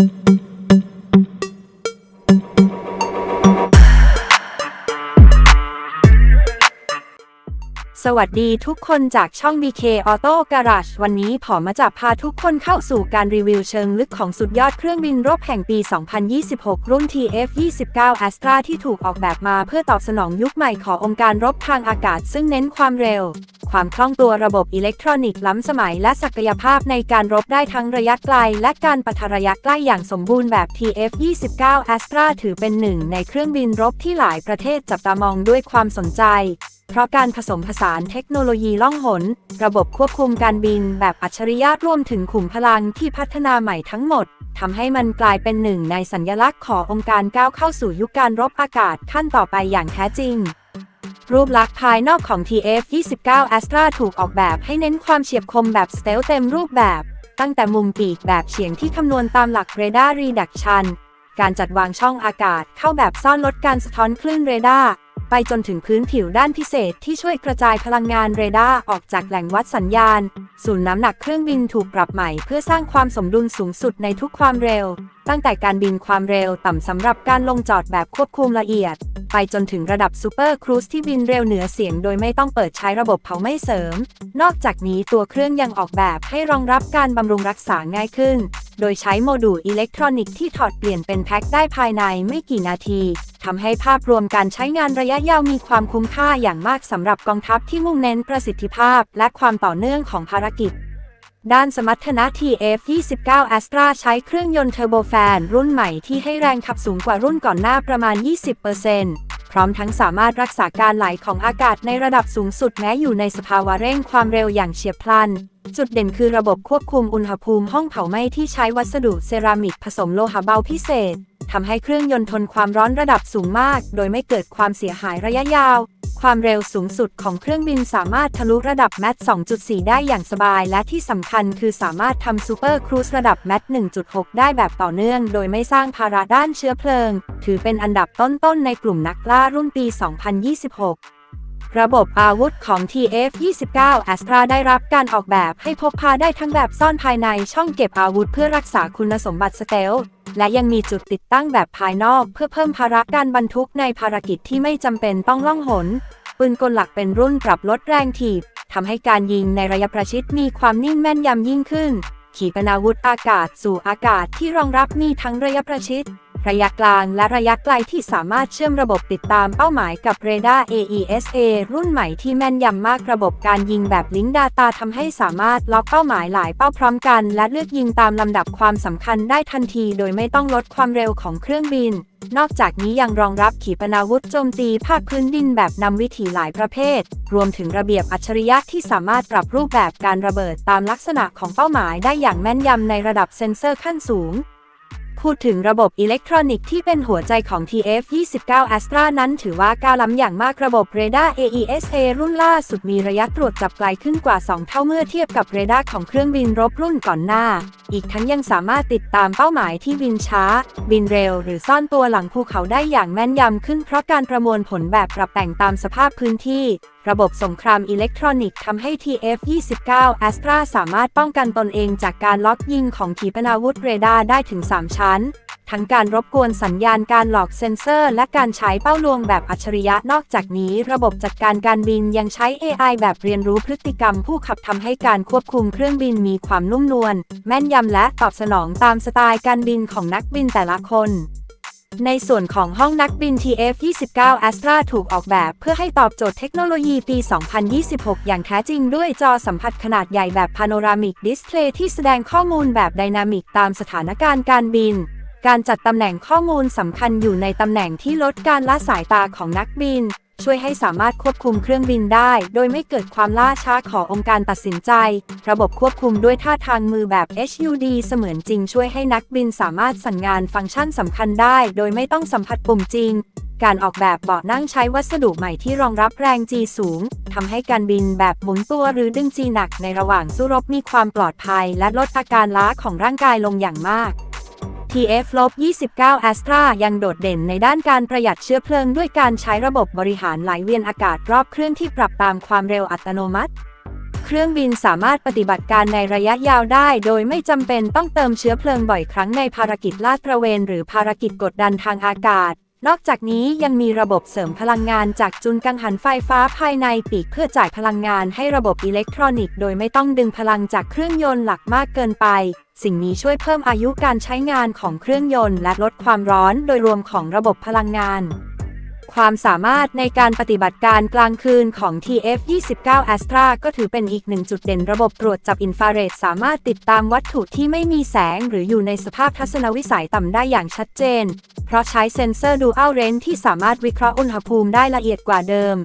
สวัสดีทุกคนจากช่อง BK Auto Garage วันนี้ผอมาจะพาทุกคนเข้าสู่การรีวิวเชิงลึกของสุดยอดเครื่องบินรบแห่งปี 2026 รุ่น TF-29 Astra ที่ถูกออกแบบมาเพื่อตอบสนองยุคใหม่ขององค์การรบทางอากาศซึ่งเน้นความเร็ว ความคล่องตัวระบบอิเล็กทรอนิกส์ล้ำสมัยและศักยภาพในการรบได้ทั้งระยะไกล และการปะทะระยะใกล้อย่างสมบูรณ์แบบ TF-29 Astra ถือเป็นหนึ่งในเครื่องบินรบที่หลายประเทศจับตามองด้วยความสนใจ เพราะการผสมผสานเทคโนโลยีล่องหน ระบบควบคุมการบินแบบอัจฉริยะรวมถึงขุมพลังที่พัฒนาใหม่ทั้งหมดทำให้มันกลายเป็นหนึ่งในสัญญลักษณ์ขององค์การก้าวเข้าสู่ยุคการรบอากาศขั้นต่อไปอย่างแท้จริง รูปลักษณ์ภายนอกของ TF-29 Astra ถูกออกแบบให้เน้นความเฉียบคมแบบสเตลเต็มรูปแบบ ตั้งแต่มุมปีกแบบเฉียงที่คำนวณตามหลักเรดาร์รีดักชัน การจัดวางช่องอากาศเข้าแบบซ่อนลดการสะท้อนคลื่นเรดาร์ ไปจนถึงพื้นผิวด้านพิเศษที่ช่วยกระจายพลังงานเรดาร์ออกจากแหล่งวัดสัญญาณ ศูนย์น้ำหนักเครื่องบินถูกปรับใหม่เพื่อสร้างความสมดุลสูงสุดในทุกความเร็ว ตั้งแต่การบินความเร็วต่ำสำหรับการลงจอดแบบควบคุมละเอียด ไปจนถึงระดับซูเปอร์ครูซที่บินเร็วเหนือเสียงโดยไม่ต้องเปิดใช้ระบบเผาไหม้เสริม นอกจากนี้ตัวเครื่องยังออกแบบให้รองรับการบำรุงรักษาง่ายขึ้น โดยใช้โมดูลอิเล็กทรอนิกส์ที่ถอดเปลี่ยนเป็นแพ็คได้ภายในไม่กี่นาทีทำให้ภาพรวมการใช้งานระยะยาวมีความคุ้มค่าอย่างมากสำหรับกองทัพที่มุ่งเน้นประสิทธิภาพ และความต่อเนื่องของภารกิจ ด้านสมรรถนะ TF-29 Astra ใช้เครื่องยนต์เทอร์โบแฟนรุ่นใหม่ที่ให้แรงขับสูงกว่ารุ่นก่อนหน้าประมาณ 20%พร้อมทั้งสามารถรักษาการไหลของอากาศในระดับสูงสุดแม้อยู่ในสภาวะเร่งความเร็วอย่างเฉียบพลัน จุดเด่นคือระบบควบคุมอุณหภูมิห้องเผาไหม้ที่ใช้วัสดุเซรามิกผสมโลหะเบาพิเศษทำให้เครื่องยนต์ทนความร้อนระดับสูงมาก โดยไม่เกิดความเสียหายระยะยาว ความเร็วสูงสุดของเครื่องบินสามารถทะลุระดับแมท2.4 ได้อย่างสบาย และที่สำคัญคือสามารถทำซูเปอร์ครูซระดับแมท1.6 ได้แบบต่อเนื่อง โดยไม่สร้างภาระด้านเชื้อเพลิง ถือเป็นอันดับต้นๆในกลุ่มนักล่ารุ่นปี 2026 ระบบอาวุธของ TF-29 Astra ได้รับการออกแบบให้พกพาได้ทั้งแบบซ่อนภายในช่องเก็บอาวุธเพื่อรักษาคุณสมบัติสเตล และยังมีจุดติดตั้งแบบภายนอกเพื่อเพิ่มภาระการบรรทุกในภารกิจที่ไม่จำเป็นต้องล่องหน ปืนกลหลักเป็นรุ่นปรับลดแรงถีบทำให้การยิงในระยะประชิดมีความนิ่งแม่นยำยิ่งขึ้น ขีปนาวุธอากาศสู่อากาศที่รองรับมีทั้งระยะประชิด ระยะกลางและระยะไกลที่สามารถเชื่อมระบบติดตามเป้าหมายกับเรดาร์ AESA รุ่นใหม่ที่แม่นยำมากระบบการยิงแบบลิงก์ดาตาทำให้สามารถล็อกเป้าหมายหลายเป้าพร้อมกัน และเลือกยิงตามลำดับความสำคัญได้ทันที โดยไม่ต้องลดความเร็วของเครื่องบิน นอกจากนี้ยังรองรับขีปนาวุธโจมตีภาคพื้นดินแบบนำวิถีหลายประเภท รวมถึงระเบียบอัจฉริยะที่สามารถปรับรูปแบบการระเบิดตามลักษณะของเป้าหมายได้อย่างแม่นยำในระดับเซ็นเซอร์ขั้นสูง พูดถึงระบบอิเล็กทรอนิกส์ที่เป็นหัวใจของ TF-29 Astra นั้นถือว่าก้าวล้ำอย่างมากระบบเรดาร์ AESA รุ่นล่าสุดมีระยะตรวจจับไกลขึ้นกว่า 2 เท่าเมื่อเทียบกับเรดาร์ของเครื่องบินรบรุ่นก่อนหน้า อีกทั้งยังสามารถติดตามเป้าหมายที่บินช้า บินเร็ว หรือซ่อนตัวหลังภูเขาได้อย่างแม่นยำขึ้นเพราะการประมวลผลแบบปรับแต่งตามสภาพพื้นที่ ระบบสงครามอิเล็กทรอนิกส์ทำให้ TF-29 Astra สามารถป้องกันตนเองจากการล็อกยิงของขีปนาวุธเรดาร์ได้ถึง 3 ชั้น ทั้งการรบกวนสัญญาณการหลอกเซ็นเซอร์ และการใช้เป้าลวงแบบอัจฉริยะนอกจากนี้ ระบบจัดการการบินยังใช้ AI แบบเรียนรู้พฤติกรรมผู้ขับทำให้การควบคุมเครื่องบินมีความนุ่มนวลแม่นยำและตอบสนองตามสไตล์การบินของนักบินแต่ละคนในส่วนของห้องนักบิน TF-29 Astra ถูกออกแบบเพื่อให้ตอบโจทย์เทคโนโลยีปี 2026 อย่างแท้จริงด้วยจอสัมผัสขนาดใหญ่แบบพาโนรามิกดิสเพลย์ที่แสดงข้อมูลแบบไดนามิกตามสถานการณ์การบิน การจัดตำแหน่งข้อมูลสำคัญอยู่ในตำแหน่งที่ลดการละสายตาของนักบิน ช่วยให้สามารถควบคุมเครื่องบินได้ โดยไม่เกิดความล่าช้าขององค์การตัดสินใจ ระบบควบคุมด้วยท่าทางมือแบบ HUD เสมือนจริงช่วยให้นักบินสามารถสั่งงานฟังก์ชันสำคัญได้ โดยไม่ต้องสัมผัสปุ่มจริง การออกแบบเบาะนั่งใช้วัสดุใหม่ที่รองรับแรง G สูงทำให้การบินแบบหมุนตัวหรือดึง G หนักในระหว่างสู้รบมีความปลอดภัย และลดอาการล้าของร่างกายลงอย่างมาก TF-29 Astra ยังโดดเด่นในด้านการประหยัดเชื้อเพลิงด้วยการใช้ระบบบริหารไหลเวียนอากาศรอบเครื่องที่ปรับตามความเร็วอัตโนมัติ เครื่องบินสามารถปฏิบัติการในระยะยาวได้ โดยไม่จำเป็นต้องเติมเชื้อเพลิงบ่อยครั้งในภารกิจลาดตระเวน หรือภารกิจกดดันทางอากาศ นอกจากนี้ยังมีระบบเสริมพลังงานจากจุลกังหันไฟฟ้าภายในปีกเพื่อจ่ายพลังงานให้ระบบอิเล็กทรอนิกส์ โดยไม่ต้องดึงพลังจากเครื่องยนต์หลักมากเกินไป สิ่งนี้ช่วยเพิ่มอายุการใช้งานของเครื่องยนต์และลดความร้อนโดยรวมของระบบพลังงาน ความสามารถในการปฏิบัติการกลางคืนของ TF-29 Astra ก็ถือเป็นอีกหนึ่งจุดเด่นระบบตรวจจับอินฟราเรดสามารถติดตามวัตถุที่ไม่มีแสง หรืออยู่ในสภาพทัศนวิสัยต่ำได้อย่างชัดเจน เพราะใช้เซ็นเซอร์ Dual Range ที่สามารถวิเคราะห์อุณหภูมิได้ละเอียดกว่าเดิม